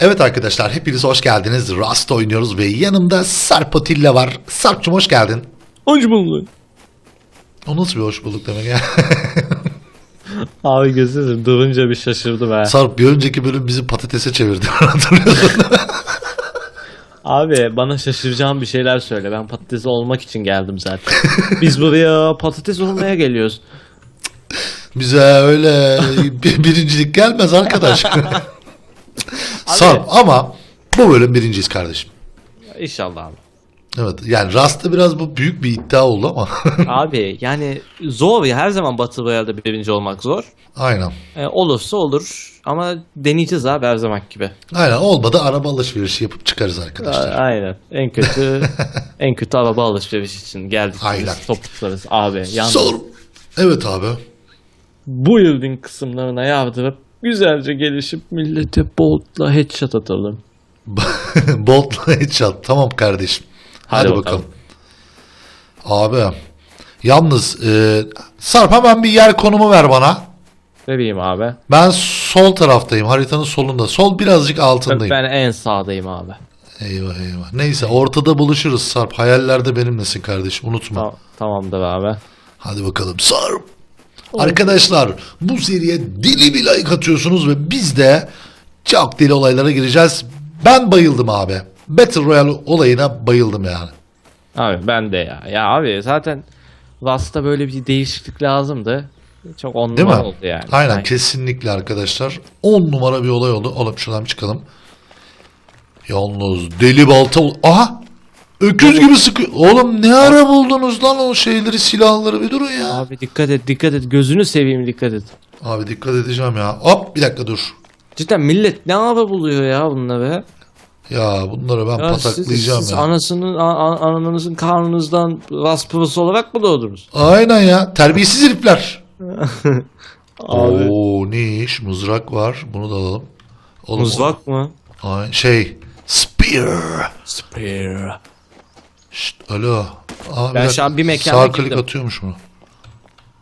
Evet arkadaşlar hepiniz hoş geldiniz. Rust oynuyoruz ve yanımda Sarp Atilla var. Sarp'cum hoş geldin. Hoş bulduk. O nasıl bir hoş bulduk demek ya? Abi gözünü durunca bir şaşırdı be. Sarp bir önceki bölüm bizi patatese çevirdi. Hatırlıyorsun. Abi bana şaşıracağım bir şeyler söyle. Ben patates olmak için geldim zaten. Biz buraya patates olmaya geliyoruz. Bize öyle bir birincilik gelmez arkadaş. Sarp ama bu bölüm birinciyiz kardeşim. İnşallah abi. Evet yani Rust'ta biraz bu büyük bir iddia oldu ama. Abi yani zor ya her zaman Battle Royale'de birinci olmak zor. Aynen. E, olursa olur ama deneyeceğiz abi her zaman gibi. Aynen olmadı araba alışverişi yapıp çıkarız A- arkadaşlar. Aynen. En kötü en kötü araba alışveriş için geldik. Aynen. Topuklarız abi. Yalnız Sor. Evet abi. bu yılın kısımlarına yardırıp güzelce gelişip millete boltla headshot atalım. Bolt'la headshot. Tamam kardeşim. Hadi, Hadi bakalım. bakalım. Abi. Yalnız e, Sarp hemen bir yer konumu ver bana. Vereyim abi. Ben sol taraftayım. Haritanın solunda. Sol birazcık altındayım. Ben en sağdayım abi. Eyvah eyvah. Neyse ortada buluşuruz Sarp. Hayallerde benimlesin kardeşim. Unutma. Ta- tamamdır abi. Hadi bakalım Sarp. Arkadaşlar bu seriye deli bir like atıyorsunuz ve biz de çok deli olaylara gireceğiz. Ben bayıldım abi. Battle Royale olayına bayıldım yani. Abi ben de ya. Ya abi zaten Rust'ta böyle bir değişiklik lazımdı. Çok on Değil mi? numara oldu yani. Aynen kesinlikle arkadaşlar. 10 numara bir olay oldu. Oğlum şuradan çıkalım. Yalnız deli balta Aha! Öküz gibi sıkıyor. Oğlum ne ara buldunuz lan o şeyleri silahları bir durun ya. Abi dikkat et dikkat et. Gözünü seveyim dikkat et. Abi dikkat edeceğim ya. Hop bir dakika dur. Cidden millet ne ara buluyor ya bunları? Ya bunları ben Ya siz, pataklayacağım siz ya. anasının a- a- ananızın karnınızdan Pro'su olarak mı doğdunuz? Aynen ya. Terbiyesiz herifler. Abi. Oo ne iş? Mızrak var. Bunu da alalım. Oğlum, Mızrak mı? Ay, şey. Spear. Spear. Şşt, alo. Aa, Ben şu an bir mekana Sağ girdim. klik atıyormuş mu?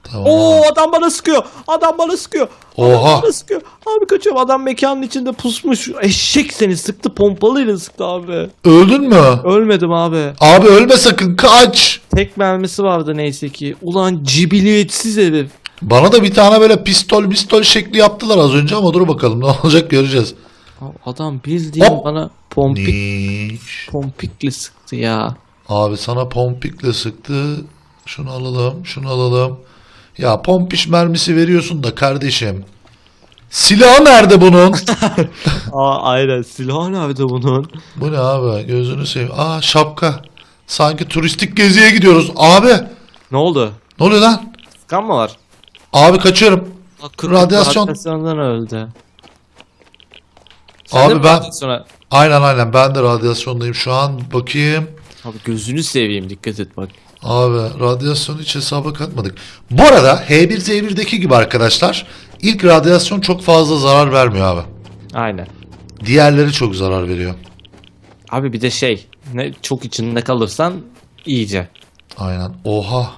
Tamam. Oo adam bana sıkıyor. Adam bana sıkıyor. Oha. Adam bana sıkıyor. Abi kaçıyorum. Adam mekanın içinde pusmuş. Eşek seni sıktı. Pompalıyla sıktı abi. Öldün mü? Ölmedim abi. Abi ölme sakın kaç. Tek mermisi vardı neyse ki. Ulan cibiliyetsiz herif. Bana da bir tane böyle pistol pistol şekli yaptılar az önce ama dur bakalım ne olacak göreceğiz. Adam bildiğin Hop. bana pompik Niş. pompikle sıktı ya. Abi sana pompikle sıktı. Şunu alalım şunu alalım. Ya pompiş mermisi veriyorsun da kardeşim. Silahı nerede bunun? Aa aynen silah nerede bunun? Bu ne abi gözünü seveyim. Aa şapka. Sanki turistik geziye gidiyoruz. Abi Ne oldu? ne oluyor lan? Kan mı var? Abi kaçıyorum. Aa, kırk- Radyasyon. Radyasyondan öldü. Abi de mi ben- radyasyona- Aynen aynen ben de radyasyondayım şu an. Bakayım. Abi gözünü seveyim dikkat et bak. Abi radyasyonu hiç hesaba katmadık. Bu arada H1Z1'deki gibi arkadaşlar ilk radyasyon çok fazla zarar vermiyor abi. Aynen. Diğerleri çok zarar veriyor. Abi bir de şey ne çok içinde kalırsan iyice. Aynen. Oha.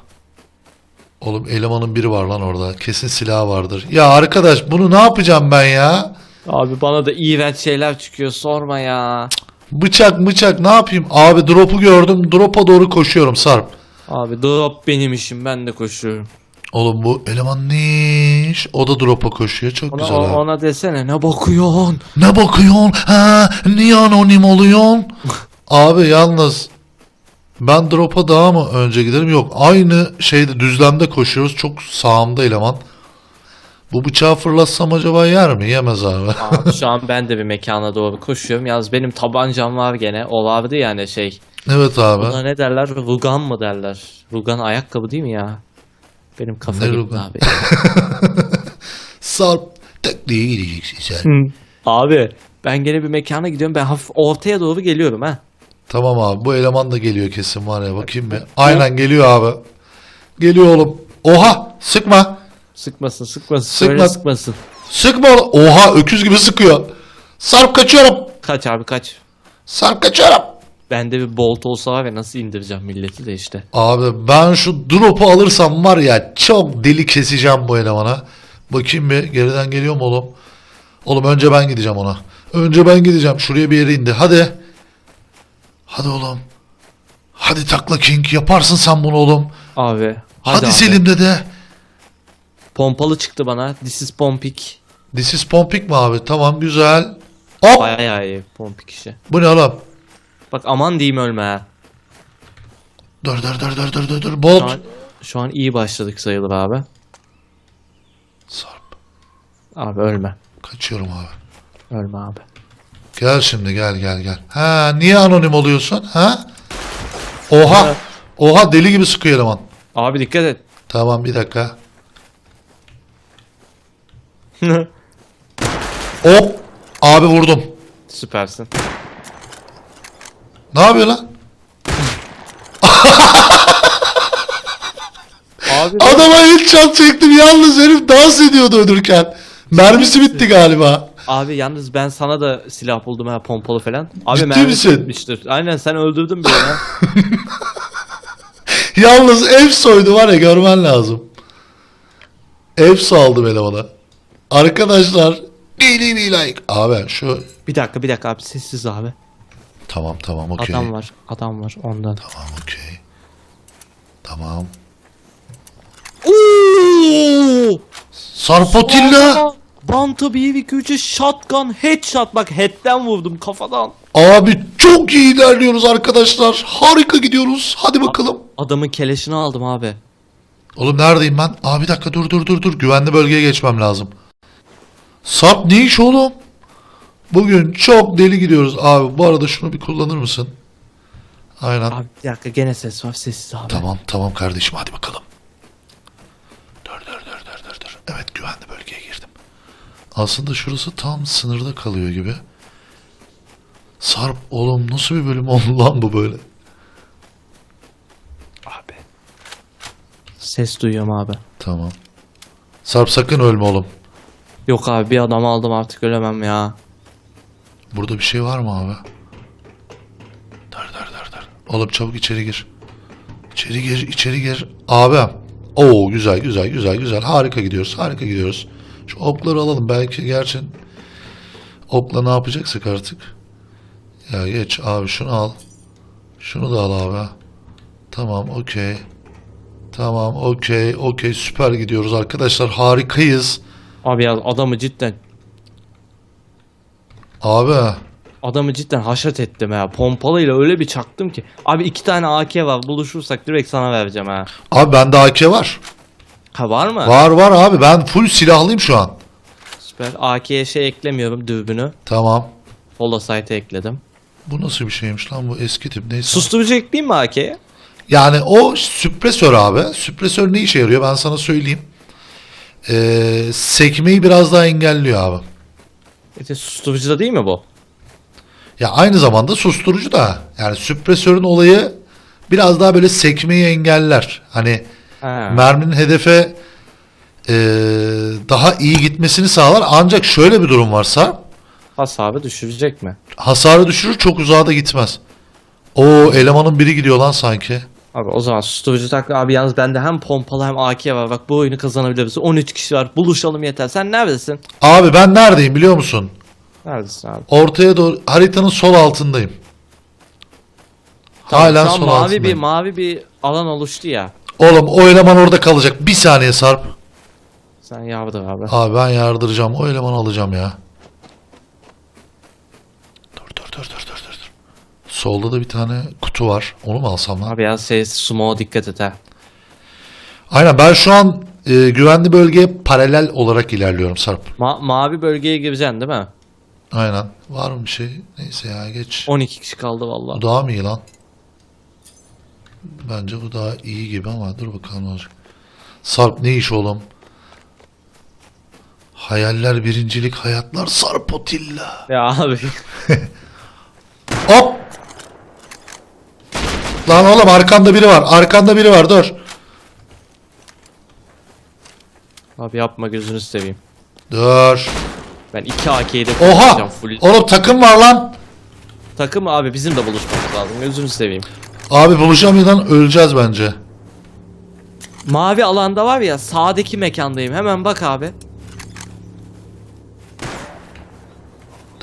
Oğlum elemanın biri var lan orada. Kesin silahı vardır. Ya arkadaş bunu ne yapacağım ben ya? Abi bana da iğrenç şeyler çıkıyor sorma ya. Bıçak bıçak ne yapayım? Abi drop'u gördüm. Drop'a doğru koşuyorum Sarp. Abi drop benim işim ben de koşuyorum. Oğlum bu eleman ne iş? O da drop'a koşuyor. Çok Ona, güzel o- abi. ona desene ne bakıyorsun? Ne bakıyorsun? Ha, niye anonim oluyorsun? Abi yalnız ben drop'a daha mı önce giderim? Yok aynı şeyde düzlemde koşuyoruz. Çok sağımda eleman. Bu bıçağı fırlatsam acaba yer mi? Yemez abi. Abi şu an ben de bir mekana doğru koşuyorum. Yalnız benim tabancam var gene. O vardı yani şey. evet abi. Buna ne derler? Rugan mı derler? Rugan ayakkabı değil mi ya? Benim kafa Ne gitti rugan? abi. Sarp takliye gideceksin sen. abi ben gene bir mekana gidiyorum. Ben hafif ortaya doğru geliyorum ha. Tamam abi bu eleman da geliyor kesin var ya bakayım bir. Aynen geliyor abi. Geliyor oğlum. Oha sıkma. Sıkmasın sıkmasın. Sıkma. Söyle sıkmasın. Sıkma. Oha öküz gibi sıkıyor. Sarp kaçıyorum. Kaç abi kaç. Sarp kaçıyorum. Bende bir bolt olsa var ya nasıl indireceğim milleti de işte. Abi ben şu drop'u alırsam var ya çok deli keseceğim bu elemana. Bakayım bir geriden geliyor mu oğlum? Oğlum önce ben gideceğim ona. Önce ben gideceğim. Şuraya bir yere indi. Hadi. Hadi oğlum. Hadi takla King. Yaparsın sen bunu oğlum. Abi. Hadi, abi. Selim dede. Pompalı çıktı bana. This is Pompik. This is Pompik mi abi? Tamam güzel. Hop. Bayağı iyi Pompik işi. Bu ne oğlum? Bak aman diyeyim ölme ha. Dur dur dur dur dur dur dur. Şu Bolt. an, şu an iyi başladık sayılır abi. Sarp. Abi ölme. Kaçıyorum abi. Ölme abi. Gel şimdi gel gel gel. Ha niye anonim oluyorsun? Ha? Oha. Evet. Oha deli gibi sıkıyor eleman. Abi dikkat et. Tamam bir dakika. Hop. Abi vurdum. Süpersin. Ne yapıyor lan? Abi Adama headshot çektim yalnız herif dans ediyordu ölürken. Mermisi bitti galiba. Abi yalnız ben sana da silah buldum ha pompalı falan. Abi Ciddi mermi misin? bitmiştir. Aynen sen öldürdün beni ha. Yalnız ev soydu var ya görmen lazım. Ev aldım elemana. Arkadaşlar. Dili like. Abi şu. bir dakika bir dakika abi sessiz abi. Tamam tamam okey. Adam var adam var ondan. Tamam okey. Tamam. Oo! Sarpotilla. Banta bir 2 3'e shotgun headshot bak head'den vurdum kafadan. Abi çok iyi ilerliyoruz arkadaşlar. Harika gidiyoruz. Hadi bakalım. Adamın keleşini aldım abi. Oğlum neredeyim ben? Aa bir dakika dur dur dur dur. Güvenli bölgeye geçmem lazım. Sarp ne iş oğlum? Bugün çok deli gidiyoruz. Abi bu arada şunu bir kullanır mısın? Aynen. Abi bir dakika gene ses var sessiz abi. Tamam tamam kardeşim hadi bakalım. Dur dur dur dur dur dur. Evet güvenli bölgeye girdim. Aslında şurası tam sınırda kalıyor gibi. Sarp oğlum nasıl bir bölüm oldu lan bu böyle? Abi. Ses duyuyorum abi. Tamam. Sarp sakın ölme oğlum. Yok abi bir adam aldım artık ölemem ya. Burada bir şey var mı abi? Dur dur dur dur. Oğlum çabuk içeri gir. İçeri gir, içeri gir. Abi. Oo güzel güzel güzel güzel. Harika gidiyoruz. Harika gidiyoruz. Şu okları alalım. Belki gerçi okla ne yapacaksak artık. Ya geç abi şunu al. Şunu da al abi. Tamam okey. Tamam okey okey süper gidiyoruz arkadaşlar harikayız. Abi ya adamı cidden Abi adamı cidden haşat ettim ha. Pompalıyla öyle bir çaktım ki. Abi iki tane AK var buluşursak direkt sana vereceğim ha. abi bende AK var. Ha var mı? Var var abi ben full silahlıyım şu an. Süper. AK'ye şey eklemiyorum dürbünü. Tamam. Holosight'e ekledim. Bu nasıl bir şeymiş lan bu eski tip neyse. Susturucu ekleyeyim mi AK'ye? Yani o süpresör abi. Süpresör ne işe yarıyor ben sana söyleyeyim. Ee, sekmeyi biraz daha engelliyor abi. İşte susturucu da değil mi bu? Ya aynı zamanda susturucu da. Yani süpresörün olayı biraz daha böyle sekmeyi engeller. Hani Ha. merminin hedefe ee, daha iyi gitmesini sağlar. Ancak şöyle bir durum varsa Hasarı düşürecek mi? hasarı düşürür çok uzağa da gitmez. O elemanın biri gidiyor lan sanki. Abi o zaman susturucu tak abi yalnız bende hem pompalı hem AK var. Bak bu oyunu kazanabiliriz. 13 kişi var. Buluşalım yeter. Sen neredesin? Abi ben neredeyim biliyor musun? Neredesin abi? Ortaya doğru haritanın sol altındayım. Hala Şu an sol mavi altındayım. bir mavi bir alan oluştu ya. Oğlum o eleman orada kalacak. Bir saniye Sarp. Sen yardır abi. Abi ben yardıracağım. O elemanı alacağım ya. Dur dur dur dur. dur. Solda da bir tane kutu var. Onu mu alsam lan? Abi ya şey sumo'a dikkat et ha. Aynen ben şu an e, güvenli bölgeye paralel olarak ilerliyorum Sarp. Ma- mavi bölgeye gireceksin değil mi? Aynen. Var mı bir şey? Neyse ya geç. 12 kişi kaldı vallahi. Bu daha mı iyi lan? Bence bu daha iyi gibi ama dur bakalım ne olacak. Sarp ne iş oğlum? Hayaller birincilik hayatlar Sarp Otilla. Ya abi. Hop! Lan oğlum arkanda biri var. Arkanda biri var dur. abi yapma gözünü seveyim. Dur. Ben 2 AK'yi de Oha! full. Oğlum takım var lan. Takım abi bizim de buluşmamız lazım. Gözünü seveyim. Abi buluşamadan öleceğiz bence. Mavi alanda var ya sağdaki mekandayım. Hemen bak abi.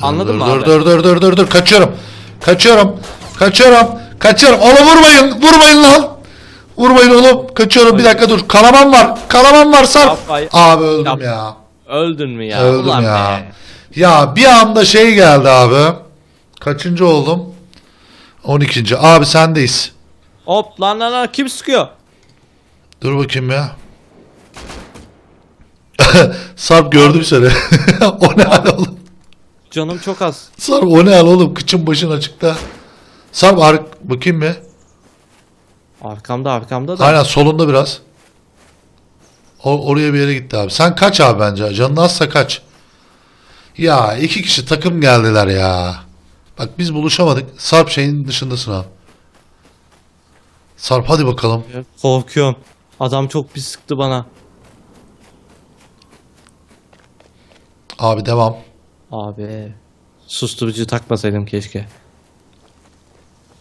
Anladın dur, mı dur, abi? Dur dur dur dur dur kaçıyorum. Kaçıyorum. Kaçıyorum. Kaçıyorum. Oğlum vurmayın. Vurmayın lan. Vurmayın oğlum. Kaçıyorum. Bir dakika dur. Kalaman var. Kalaman var Sarp. Abi öldüm ya. Öldün mü ya? Öldüm Ulan ya. be. Ya bir anda şey geldi abi. Kaçıncı oldum? 12. Abi sendeyiz. Hop lan lan lan kim sıkıyor? Dur bakayım ya. Sarp gördüm seni. o ne hal oğlum? Canım çok az. Sarp o ne hal oğlum? Kıçın başın açıkta. Sarp ar bakayım mı? Arkamda arkamda da. Aynen solunda biraz. O, oraya bir yere gitti abi. Sen kaç abi bence. Canın azsa kaç. Ya iki kişi takım geldiler ya. Bak biz buluşamadık. Sarp şeyin dışındasın abi. Sarp hadi bakalım. Korkuyorum. Adam çok pis sıktı bana. Abi devam. Abi. Susturucu takmasaydım keşke.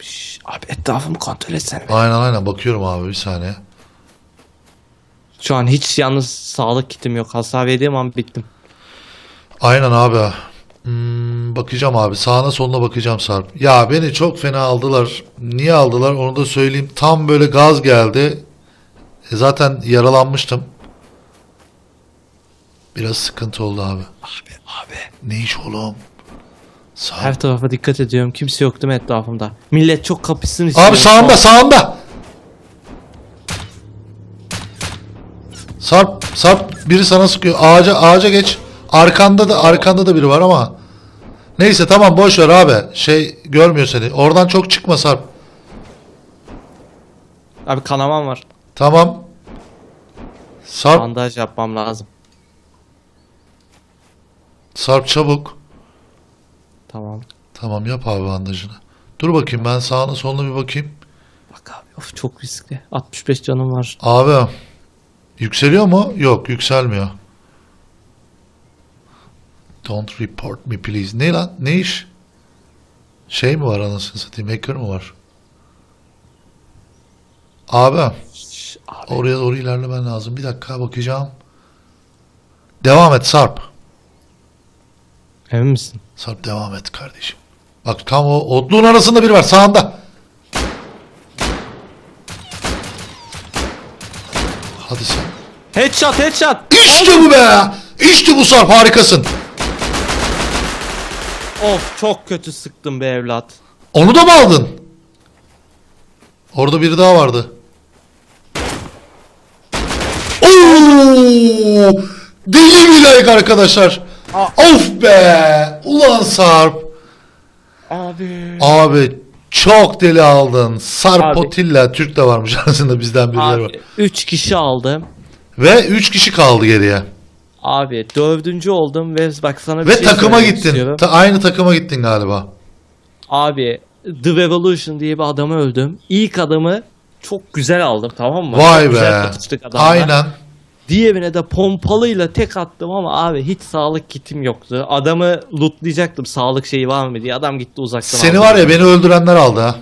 Şş, abi etrafımı kontrol etsene. Aynen aynen bakıyorum abi bir saniye. Şu an hiç yalnız sağlık kitim yok. Hasar verdiğim an bittim. Aynen abi. Hmm, bakacağım abi. Sağına soluna bakacağım Sarp. Ya beni çok fena aldılar. Niye aldılar onu da söyleyeyim. Tam böyle gaz geldi. E, zaten yaralanmıştım. Biraz sıkıntı oldu abi. Abi abi. Ne iş oğlum? Sarp. Her tarafa dikkat ediyorum. Kimse yok değil mi etrafımda? Millet çok kapışsın istiyor. Abi sağında sağında. Sarp Sarp biri sana sıkıyor. Ağaca ağaca geç. Arkanda da arkanda da biri var ama. Neyse tamam boş ver abi. Şey görmüyor seni. Oradan çok çıkma Sarp. Abi kanamam var. Tamam. Sarp Bandaj yapmam lazım. Sarp çabuk. Tamam. Tamam yap abi bandajını. Dur bakayım ben sağına soluna bir bakayım. Bak abi of çok riskli. 65 canım var. Abi yükseliyor mu? Yok yükselmiyor. Don't report me please. Ne lan? Ne iş? Şey mi var anasını satayım? Hacker mı var? Abi Şş, abi. oraya doğru ilerlemen lazım. Bir dakika bakacağım. Devam et Sarp. Emin misin? Sarp devam et kardeşim. Bak tam o otluğun arasında biri var sağında. Hadi sen. Headshot headshot. İşte bu be! İşte bu Sarp harikasın. Of çok kötü sıktım be evlat. Onu da mı aldın? Orada biri daha vardı. Oo! Deli bir like arkadaşlar. Of be! Ulan Sarp. Abi. Abi çok deli aldın. Sarp Abi. Potilla Türk de varmış aslında bizden birileri var. Abi 3 kişi aldım. Ve 3 kişi kaldı geriye. Abi dördüncü oldum ve bak sana bir Ve şey takıma söylemek gittin. istiyorum. Ta- aynı takıma gittin galiba. Abi The Revolution diye bir adamı öldüm. İlk adamı çok güzel aldım tamam mı? Vay Çok be. Kapıştık adamla. Aynen. Diğerine de pompalıyla tek attım ama abi hiç sağlık kitim yoktu. Adamı lootlayacaktım sağlık şeyi var mı diye. Adam gitti uzaktan Seni aldı. var ya beni öldürenler aldı ha.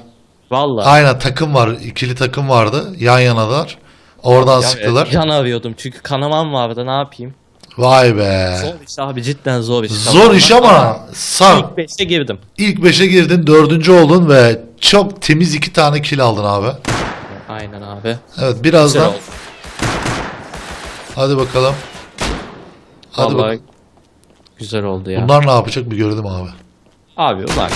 Valla. Aynen takım var. ikili takım vardı. Yan yanalar. Oradan Ya, sıktılar. Can arıyordum çünkü kanamam vardı ne yapayım. Vay be. Zor iş abi cidden zor iş. Zor iş ama Sarp İlk 5'e girdim. ilk 5'e girdin dördüncü oldun ve çok temiz iki tane kill aldın abi. Aynen abi. Evet birazdan. Hadi bakalım. Hadi Vallahi bak. güzel oldu ya. Bunlar ne yapacak bir görelim abi. Abi ulan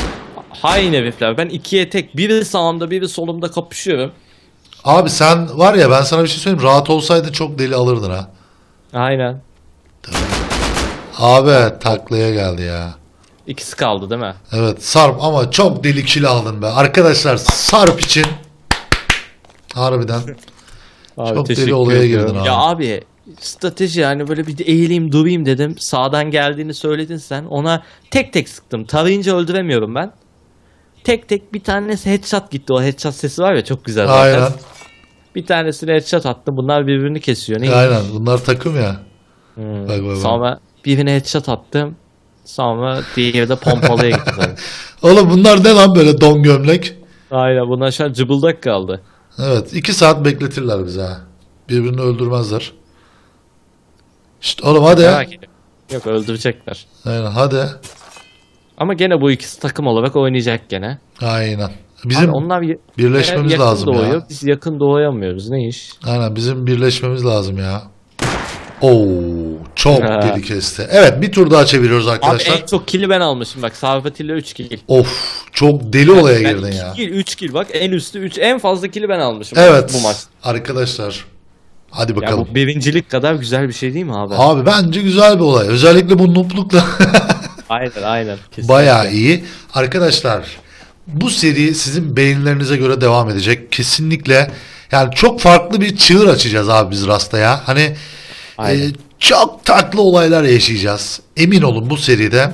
hain herifler. Ben ikiye tek biri sağımda biri solumda kapışıyorum. Abi sen var ya ben sana bir şey söyleyeyim rahat olsaydın çok deli alırdın ha. Aynen. Abi taklaya geldi ya. İkisi kaldı değil mi? Evet Sarp ama çok deli kill aldın be. Arkadaşlar Sarp için harbiden Abi, Çok deli olaya ediyorum. girdin abi. Ya abi strateji yani böyle bir eğileyim durayım dedim. Sağdan geldiğini söyledin sen. Ona tek tek sıktım. Tarayınca öldüremiyorum ben. Tek tek bir tanesi headshot gitti. O headshot sesi var ya çok güzel zaten. aynen Bir tanesine headshot attı. Bunlar birbirini kesiyor. Ne? aynen bunlar takım ya. Hmm. Bak, bak, bak. Sonra birine headshot attım. Sonra diğeri de pompalıya gitti zaten. Oğlum bunlar ne lan böyle don gömlek? Aynen bunlar şu an cıbıldak kaldı. Evet iki saat bekletirler bize ha. Birbirini öldürmezler. İşte oğlum hadi. Merak ediyorum. Yok öldürecekler. Aynen hadi. Ama gene bu ikisi takım olarak oynayacak gene. Aynen. Abi Bizim onlar y- birleşmemiz yakın lazım doğuyor. ya. Biz yakın doğuyamıyoruz. Ne iş? Aynen bizim birleşmemiz lazım ya. Oo çok Ha. deli kesti. Evet bir tur daha çeviriyoruz Abi arkadaşlar. en çok kill'i ben almışım bak. Sarfat ile 3 kill. Of çok deli olaya girdin ya. kill, 3 kill bak. En üstü 3. En fazla kill'i ben almışım. Evet Bu maç. arkadaşlar. Hadi Ya bakalım. bu birincilik kadar güzel bir şey değil mi abi? Abi bence güzel bir olay. Özellikle bu nuplukla Aynen aynen. Kesinlikle. bayağı iyi. Arkadaşlar bu seri sizin beğenilerinize göre devam edecek. Kesinlikle yani çok farklı bir çığır açacağız abi biz Rasta'ya. Hani Aynen. e, çok tatlı olaylar yaşayacağız. Emin olun bu seride.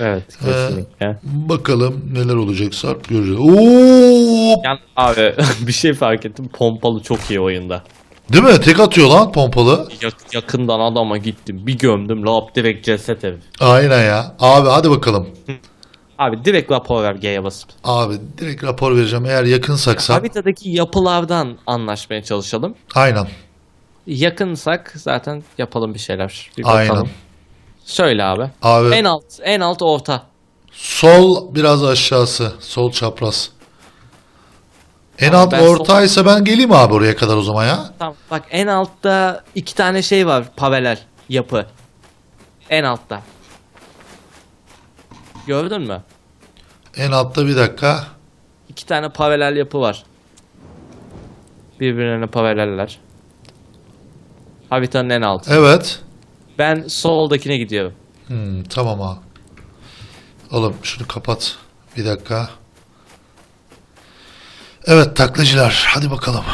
Evet kesinlikle. Bakalım neler olacak Sarp göreceğiz. Oo! Yani abi bir şey fark ettim. Pompalı çok iyi oyunda. Değil mi? Tek atıyor lan pompalı. Yak- yakından adama gittim. Bir gömdüm. Lap direkt ceset ev. Aynen ya. Abi hadi bakalım. Abi direkt rapor ver G'ye basıp. Abi direkt rapor vereceğim. Eğer yakınsaksa. Haritadaki yapılardan anlaşmaya çalışalım. Aynen. Yakınsak zaten yapalım bir şeyler. Bir bakalım. Aynen. Söyle abi. Abi En alt, en alt orta. sol biraz aşağısı. Sol çapraz. En alt ben ortaysa ben geleyim abi oraya kadar o zaman ya. Tamam. Bak en altta iki tane şey var. Paralel yapı. En altta. Gördün mü? En altta bir dakika. İki tane paralel yapı var. Birbirine paraleller. Haritanın en altı. Evet. Ben soldakine gidiyorum. Hmm, tamam abi. Oğlum şunu kapat. Bir dakika. Evet taklacılar hadi bakalım.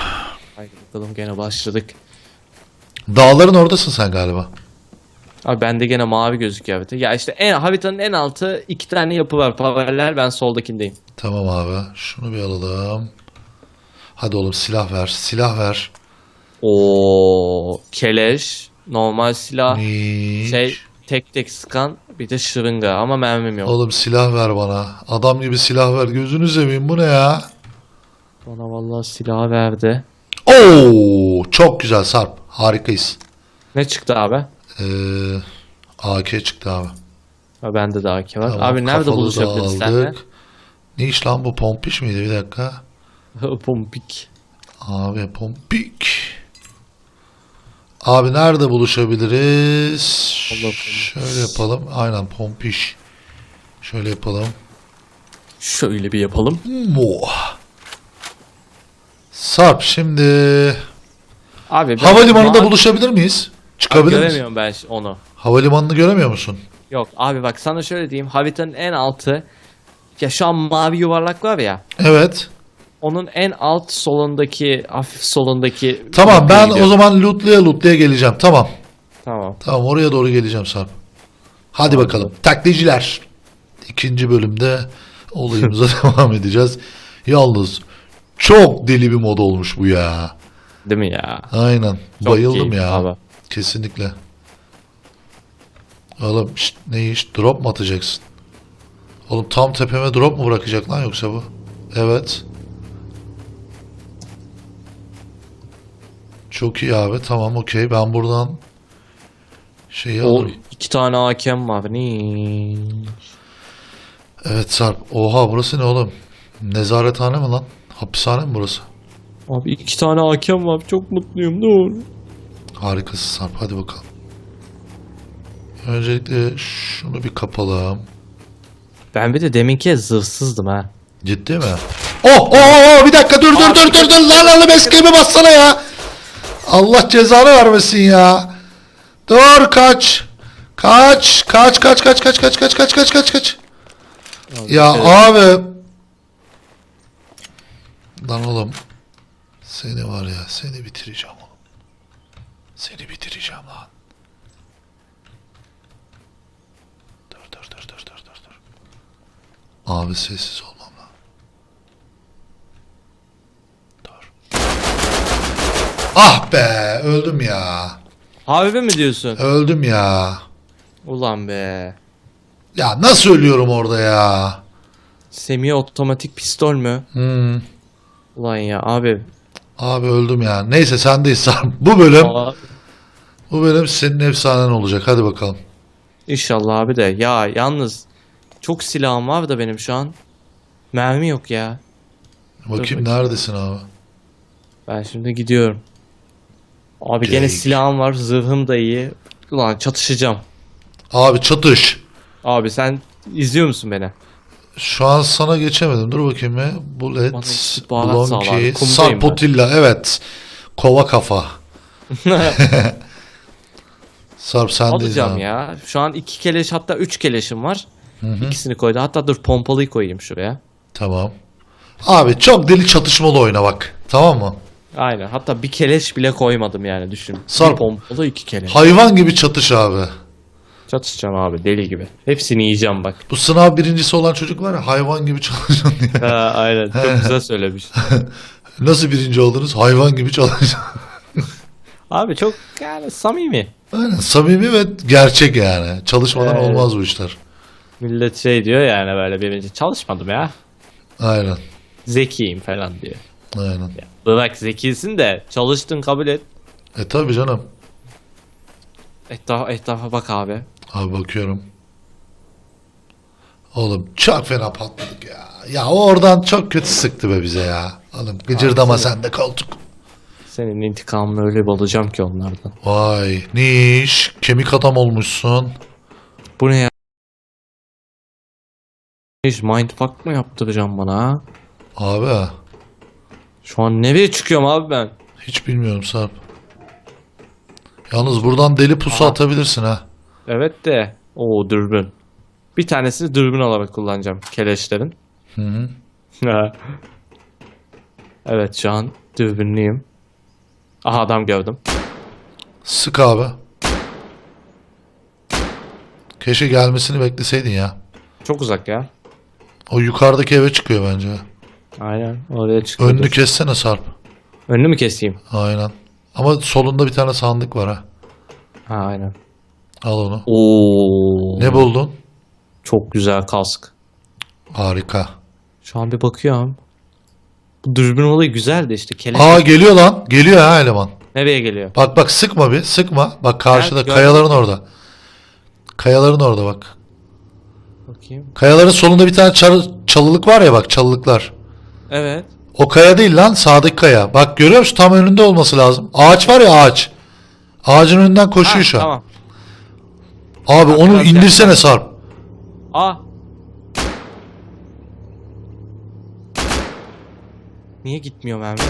Haydi bakalım gene başladık. Dağların oradasın sen galiba. Abi bende gene mavi gözüküyor harita. Ya işte en, haritanın en altı iki tane yapı var paralel ben soldakindeyim. Tamam abi. Şunu bir alalım. Hadi oğlum silah ver. Silah ver. O keleş, normal silah, Niş. şey tek tek sıkan bir de şırınga ama mermim yok. Oğlum silah ver bana. Adam gibi silah ver. Gözünü seveyim bu ne ya? Bana vallahi silah verdi. Oo, çok güzel Sarp. Harikayız. Ne çıktı abi? Ee, AK çıktı abi. Ha, bende de AK var. Tamam, abi nerede kafalı da buluşabiliriz seninle? aldık. Ne iş lan bu pompiş miydi? Bir dakika. Pompik. Abi pompik. Abi nerede buluşabiliriz? Allah. Şöyle yapalım. Aynen pompiş. Şöyle yapalım. Şöyle bir yapalım. Mo. Sarp şimdi Abi ben havalimanında mavi- buluşabilir miyiz? Abi Çıkabilir miyiz? göremiyorum ben onu. Havalimanını göremiyor musun? Yok abi bak sana şöyle diyeyim. Haritanın en altı ya şu an mavi yuvarlak var ya. Evet. Onun en alt solundaki hafif solundaki Tamam ben o zaman lootlaya lootlaya geleceğim. Tamam. Tamam. Tamam oraya doğru geleceğim Sarp. Hadi bakalım. Taklitciler. İkinci bölümde olayımıza devam edeceğiz. Yalnız çok deli bir mod olmuş bu ya. Değil mi ya? Aynen. Çok Bayıldım keyifli ya. abi. Kesinlikle. Oğlum şşt, ne iş? Drop mu atacaksın? Oğlum tam tepeme drop mu bırakacak lan yoksa bu? Evet. Çok iyi abi. Tamam okey. Ben buradan şeyi O alırım. iki tane hakem var. Ne? Evet Sarp. Oha burası ne oğlum? Nezarethane mi lan? Hapishane mi burası? Abi iki tane hakem var. Çok mutluyum. Dur. Harikasın Sarp. Hadi bakalım. Öncelikle şunu bir kapalım. Ben bir de deminki zırhsızdım ha. Ciddi mi? Oh, oh, oh, bir dakika dur dur dur dur dur lan lan escape'e bassana ya. Allah cezanı vermesin ya. Dur kaç. Kaç kaç kaç kaç kaç kaç kaç kaç kaç kaç kaç. Ya abi. Lan oğlum. Seni var ya seni bitireceğim oğlum. Seni bitireceğim lan. Dur dur dur dur dur dur dur. Abi sessiz olmam lan. Dur. Ah be öldüm ya. Harbi mi diyorsun? Öldüm ya. Ulan be. Ya nasıl ölüyorum orada ya? Semi otomatik pistol mü? Hmm. Ulan ya abi. Abi öldüm ya. Neyse sendeyiz Sarp. Bu bölüm Aa, bu bölüm senin efsanen olacak. Hadi bakalım. İnşallah abi de. Ya yalnız Çok silahım var da benim şu an. Mermi yok ya. Bakayım bakayım. neredesin abi? Ben şimdi gidiyorum. Abi gene Jake. silahım var, zırhım da iyi. Ulan çatışacağım. Abi çatış. Abi sen izliyor musun beni? Şu an sana geçemedim. Dur bakayım ya. Bullet, Bana ben. Sarpotilla. Evet. Kova kafa. Sarp sendeyiz Alacağım abi. ya. Şu an iki keleş hatta üç keleşim var. İkisini koydu. Hatta dur pompalıyı koyayım şuraya. Tamam. Abi çok deli çatışmalı oyna bak. Tamam mı? Aynen. Hatta bir keleş bile koymadım yani düşün. Sarp. Bir pompalı iki keleş. Hayvan gibi çatış abi. Çatışacağım abi deli gibi. Hepsini yiyeceğim bak. Bu sınav birincisi olan çocuk var ya hayvan gibi çalışan diye. ha, aynen. Çok güzel söylemiş. Nasıl birinci oldunuz? Hayvan gibi çalışan. Abi çok yani samimi. Aynen samimi ve gerçek yani. Çalışmadan Evet. olmaz bu işler. Millet şey diyor yani böyle birinci çalışmadım ya. Aynen. Zekiyim falan diyor. Aynen. Bırak zekisin de çalıştın kabul et. E tabi canım. Etraf, etrafa bak abi. Abi bakıyorum. Oğlum çok fena patladık ya. Ya o oradan çok kötü sıktı be bize ya. Oğlum gıcırdama sen de koltuk. Senin intikamını öyle bir alacağım ki onlardan. Vay niş kemik adam olmuşsun. Bu ne ya? Hiç mindfuck mı yaptıracağım bana ha? Abi Şu an nereye çıkıyorum abi ben? hiç bilmiyorum Sarp. Yalnız buradan deli pusu Aha. atabilirsin ha. Evet de. o dürbün. Bir tanesini dürbün olarak kullanacağım keleşlerin. Hı hı. evet şu an dürbünlüyüm. Aha adam gördüm. Sık abi. Keşke gelmesini bekleseydin ya. Çok uzak ya. O yukarıdaki eve çıkıyor bence. Aynen oraya çıkıyor. Önünü kessene Sarp. Önünü mü keseyim? Aynen. Ama solunda bir tane sandık var ha. Ha aynen. Al onu. Oo. Ne buldun? Çok güzel kask. Harika. Şu an bir bakıyorum. Bu dürbün olayı güzeldi işte. Keleş Aa geliyor lan. Geliyor ha eleman. nereye geliyor? Bak bak sıkma bir. Sıkma. Bak karşıda Evet, gördüm. kayaların orada. Kayaların orada bak. Bakayım. Kayaların solunda bir tane çal- çalılık var ya bak çalılıklar. Evet. O kaya değil lan sağdaki kaya. Bak görüyor musun tam önünde olması lazım. Ağaç var ya ağaç. Ağacın önünden koşuyor Ha, şu an. Tamam. Abi onu indirsene Sarp. Aa. Niye gitmiyor mermi?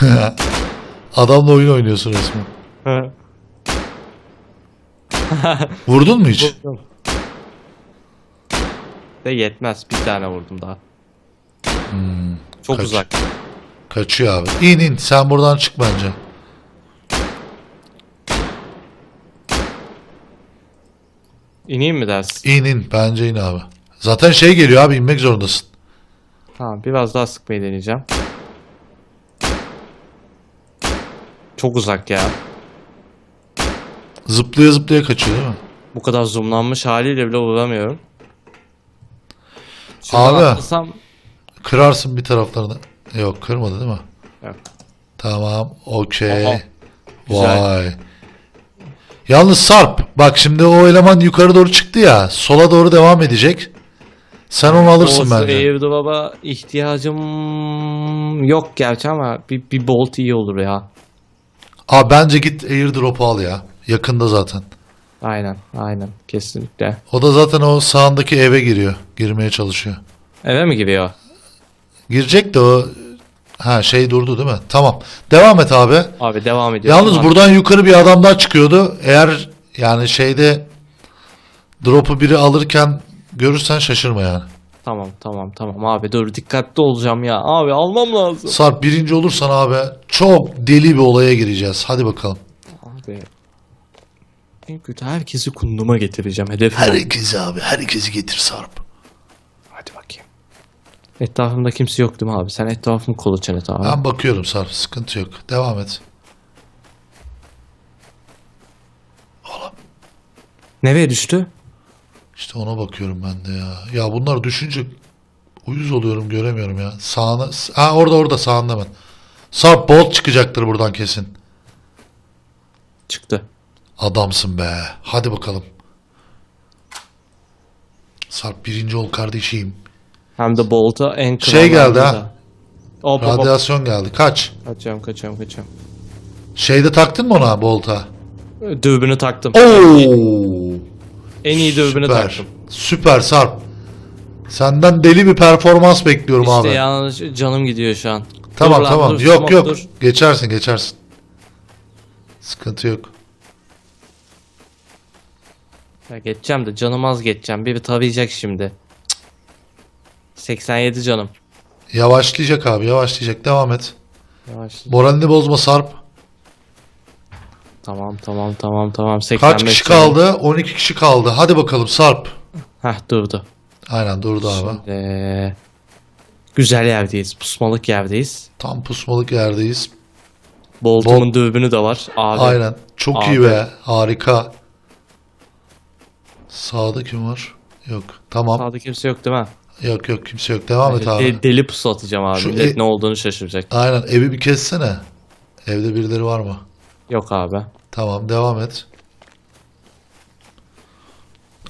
Adamla oyun oynuyorsun resmen. Vurdun mu hiç? De yetmez. Bir tane vurdum daha. Çok kaç. uzak. Kaçıyor abi. İn in sen buradan çık bence. İneyim mi dersin? İn in bence in abi. Zaten şey geliyor abi inmek zorundasın. Tamam biraz daha sıkmayı deneyeceğim. Çok uzak ya. Zıplaya zıplaya kaçıyor değil mi? Bu kadar zoomlanmış haliyle bile vuramıyorum. Şuradan Abi. atlasam... Kırarsın bir taraflarını. Yok kırmadı değil mi? Yok. Tamam okey. Aha, güzel. Vay. Yalnız Sarp bak şimdi o eleman yukarı doğru çıktı ya sola doğru devam edecek. Sen onu alırsın O bence. airdrop'a ihtiyacım yok gerçi ama bir, bir bolt iyi olur ya. Aa bence git airdrop'u al ya. Yakında zaten. Aynen aynen kesinlikle. O da zaten o sağındaki eve giriyor. Girmeye çalışıyor. Eve mi giriyor? Girecek de o ha şey durdu değil mi? Tamam. Devam et abi. Abi devam ediyor. Yalnız Tamam. buradan yukarı bir adam daha çıkıyordu. Eğer yani şeyde drop'u biri alırken görürsen şaşırma yani. Tamam tamam tamam abi dur dikkatli olacağım ya. Abi almam lazım. Sarp birinci olursan abi çok deli bir olaya gireceğiz. Hadi bakalım. Abi. En kötü herkesi kunduma getireceğim. Hedefim o. Herkesi abi herkesi getir Sarp. Etrafımda kimse yok değil mi abi? Sen etrafımı kolaçan et abi. Ben bakıyorum Sarp sıkıntı yok. Devam et. Nereye düştü? İşte ona bakıyorum ben de ya. Ya bunlar düşünce uyuz oluyorum göremiyorum ya. Sağına ha orada orada sağında ben. Sarp bolt çıkacaktır buradan kesin. Çıktı. Adamsın be. Hadi bakalım. Sarp birinci ol kardeşim. Hem de Bolt'a en Şey geldi ha. Hop hop hop. Radyasyon geldi. Kaç. Kaçıyorum kaçıyorum kaçıyorum. Şeyde taktın mı ona bolta? Dürbünü taktım. Oo. En iyi dürbünü Süper. taktım. Süper Sarp. Senden deli bir performans bekliyorum İşte abi. yalnız canım gidiyor şu an. Tamam Dur lan, tamam. dur, yok smoke yok. dur. Geçersin geçersin. Sıkıntı yok. Ya geçeceğim de canım az geçeceğim. Biri tarayacak şimdi. Cık. 87 canım. Yavaşlayacak abi yavaşlayacak. Devam et. Yavaş. Moralini bozma Sarp. Tamam tamam tamam tamam. 85 Kaç kişi canım. kaldı? 12 kişi kaldı. Hadi bakalım Sarp. Heh durdu. Aynen durdu abi. Güzel yerdeyiz. Pusmalık yerdeyiz. Tam pusmalık yerdeyiz. Boltum'un dürbünü de var. Abi. Aynen. Çok iyi Abi. be. Harika. Sağda kim var? Yok. Tamam. Sağda kimse yok değil mi? Yok yok kimse yok. Devam et abi. De- deli pusu atacağım abi. Şu Millet e- ne olduğunu şaşıracak. Aynen. Evi bir kessene. Evde birileri var mı? Yok abi. Tamam devam et.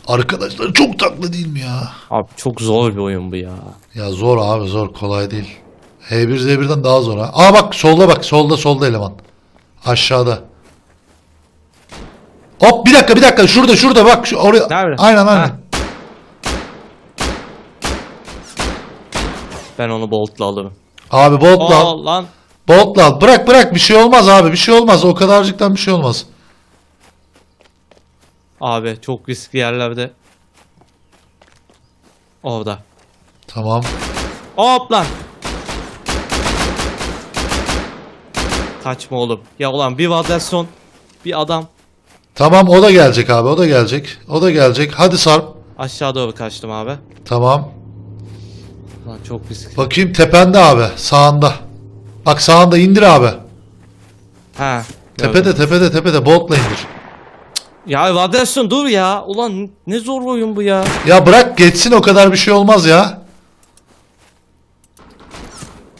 Arkadaşlar çok taklı değil mi ya? Abi çok zor bir oyun bu ya. Ya zor abi zor kolay değil. H1 Z1'den daha zor ha. Aa bak solda bak solda solda eleman. Aşağıda. Hop bir dakika bir dakika şurada şurada bak şu oraya. Nerede? Aynen aynen. Ha. Ben onu boltla alırım. Abi boltla al. Aa lan. Boltla al. Bırak bırak bir şey olmaz abi bir şey olmaz. O kadarcıktan bir şey olmaz. Abi çok riskli yerlerde. Orada. Tamam. Hop lan. Kaçma oğlum. Ya ulan bir vadrasyon. Bir adam. Tamam o da gelecek abi o da gelecek. O da gelecek. Hadi Sarp. Aşağı doğru kaçtım abi. Tamam. Lan çok riskli. Bakayım tepende abi sağında. Bak sağında indir abi. Ha. Tepede tepede tepede boltla indir. Ya vadrasyon dur ya. Ulan ne zor oyun bu ya. Ya bırak geçsin o kadar bir şey olmaz ya.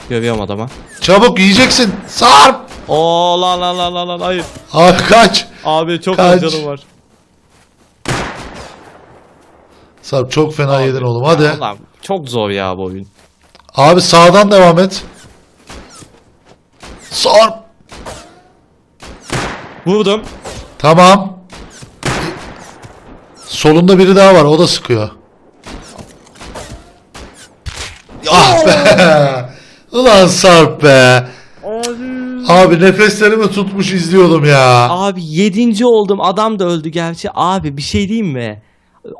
Görüyorum adama. Çabuk yiyeceksin. Sarp. Oo lan lan lan lan lan hayır. Abi kaç. Abi çok Kaç. az canım var. Sarp çok fena yedin oğlum hadi. Ulan çok zor ya bu oyun. Abi sağdan devam et. Sarp. Vurdum. Tamam. Solunda biri daha var o da sıkıyor. Ah be. Ulan Sarp be. Abi nefeslerimi tutmuş izliyordum ya. Abi yedinci oldum. Adam da öldü gerçi. Abi bir şey diyeyim mi?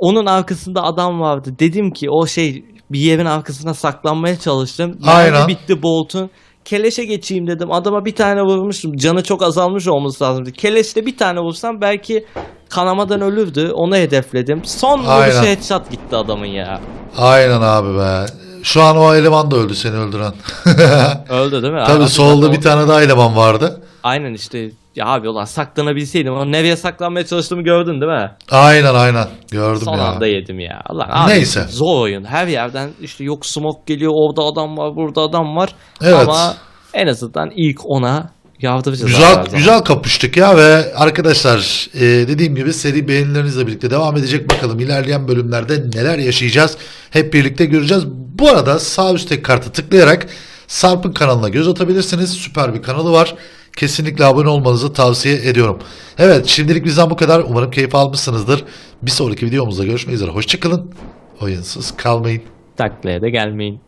Onun arkasında adam vardı. Dedim ki o şey bir yerin arkasına saklanmaya çalıştım. Yani Aynen. bitti Bolt'un. Keleşe geçeyim dedim. Adama bir tane vurmuştum. Canı çok azalmış olması lazımdı. Keleşte bir tane vursam belki kanamadan ölürdü. Onu hedefledim. Son Aynen. headshot gitti adamın ya. Aynen abi be. Şu an o eleman da öldü seni öldüren. Öldü değil mi? Tabii Abi solda bir tane daha eleman vardı. Aynen işte. Ya abi ulan saklanabilseydim. O nereye saklanmaya çalıştığımı gördün değil mi? Aynen aynen. Gördüm Son ya. anda yedim ya. Allah abi, Neyse. Zor oyun. Her yerden işte yok smoke geliyor. Orada adam var. Burada adam var. Evet. Ama en azından ilk ona yardımcı Güzel güzel kapıştık ya ve arkadaşlar e, dediğim gibi seri beğenilerinizle birlikte devam edecek. Bakalım ilerleyen bölümlerde neler yaşayacağız hep birlikte göreceğiz. Bu arada sağ üstteki kartı tıklayarak Sarp'ın kanalına göz atabilirsiniz. Süper bir kanalı var. Kesinlikle abone olmanızı tavsiye ediyorum. Evet şimdilik bizden bu kadar. Umarım keyif almışsınızdır. Bir sonraki videomuzda görüşmek üzere. Hoşçakalın. Oyunsuz kalmayın. Taklaya da gelmeyin.